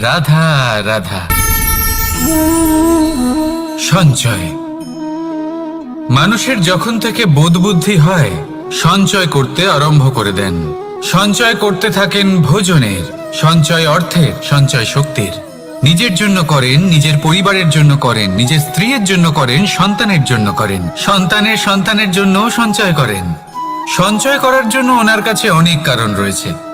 রাধা রাধা। সঞ্চয়। মানুষের যখন থেকে বোধ বুদ্ধি হয়, সঞ্চয় করতে আরম্ভ করে দেন। সঞ্চয় করতে থাকেন ভোজনের, সঞ্চয় অর্থের, সঞ্চয় শক্তির। নিজের জন্য করেন, নিজের পরিবারের জন্য করেন, নিজের স্ত্রীর জন্য করেন, সন্তানের জন্য করেন। সন্তানের সন্তানের জন্যও সঞ্চয় করেন। সঞ্চয় করার জন্য ওনার কাছে অনেক কারণ রয়েছে।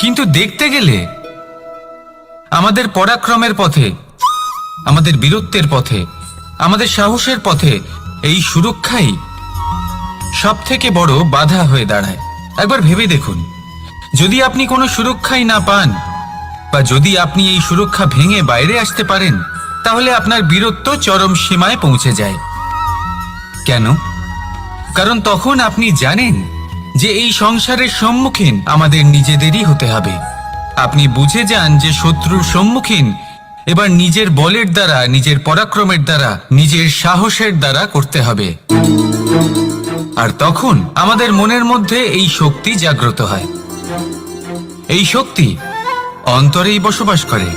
কিন্তু দেখতে গেলে আমাদের পরাক্রমের পথে, আমাদের বীরত্বের পথে, আমাদের সাহসের পথে এই সুরক্ষাই সব থেকে বড় বাধা হয়ে দাঁড়ায়। একবার ভেবে দেখুন, যদি আপনি কোনো সুরক্ষাই না পান বা যদি আপনি এই সুরক্ষা ভেঙে বাইরে আসতে পারেন, তাহলে আপনার বীরত্ব চরম সীমায় পৌঁছে যায়। কেন? কারণ তখন আপনি জানেন যে এই সংসারের সম্মুখীন আমাদের নিজেদেরই হতে হবে। আপনি বুঝে যান যে শত্রুর সম্মুখীন এবার নিজের বলের দ্বারা, নিজের পরাক্রমের দ্বারা, নিজের সাহসের দ্বারা করতে হবে। আর তখন আমাদের মনের মধ্যে এই শক্তি জাগ্রত হয়। এই শক্তি অন্তরেই বসবাস করে।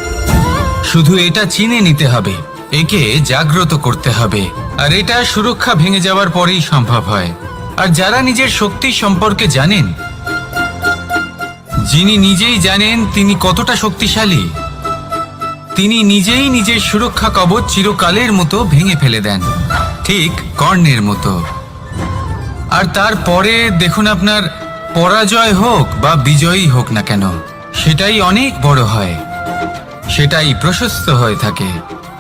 শুধু এটা চিনে নিতে হবে, একে জাগ্রত করতে হবে। আর এটা সুরক্ষা ভেঙে যাওয়ার পরেই সম্ভব হয়। আর যারা নিজের শক্তি সম্পর্কে জানেন, যিনি নিজেই জানেন তিনি কতটা শক্তিশালী, তিনি নিজেই নিজের সুরক্ষা কবচ চিরকালের মতো ভেঙে ফেলে দেন, ঠিক কর্ণের মতো। আর তারপরে দেখুন আপনার পরাজয় হোক বা বিজয়ী হোক না কেন, সেটাই অনেক বড় হয়, সেটাই প্রশস্ত হয়ে থাকে।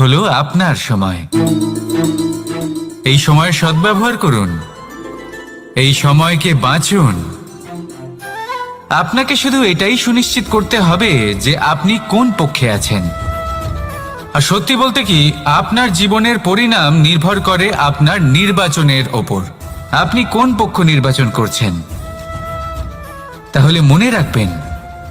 হলো আপনার সময়। এই সময়ের সদ্ব্যবহার করুন। এই সময়কে বাঁচুন। আপনাকে শুধু এটাই সুনিশ্চিত করতে হবে যে আপনি কোন পক্ষে আছেন। আর সত্যি বলতে কি, আপনার জীবনের পরিণাম নির্ভর করে আপনার নির্বাচনের ওপর। আপনি কোন পক্ষ নির্বাচন করছেন? তাহলে মনে রাখবেন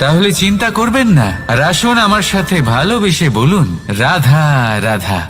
তাহলে চিন্তা করবেন না। আর আসুন আমার সাথে ভালোবেসে বলুন রাধা রাধা।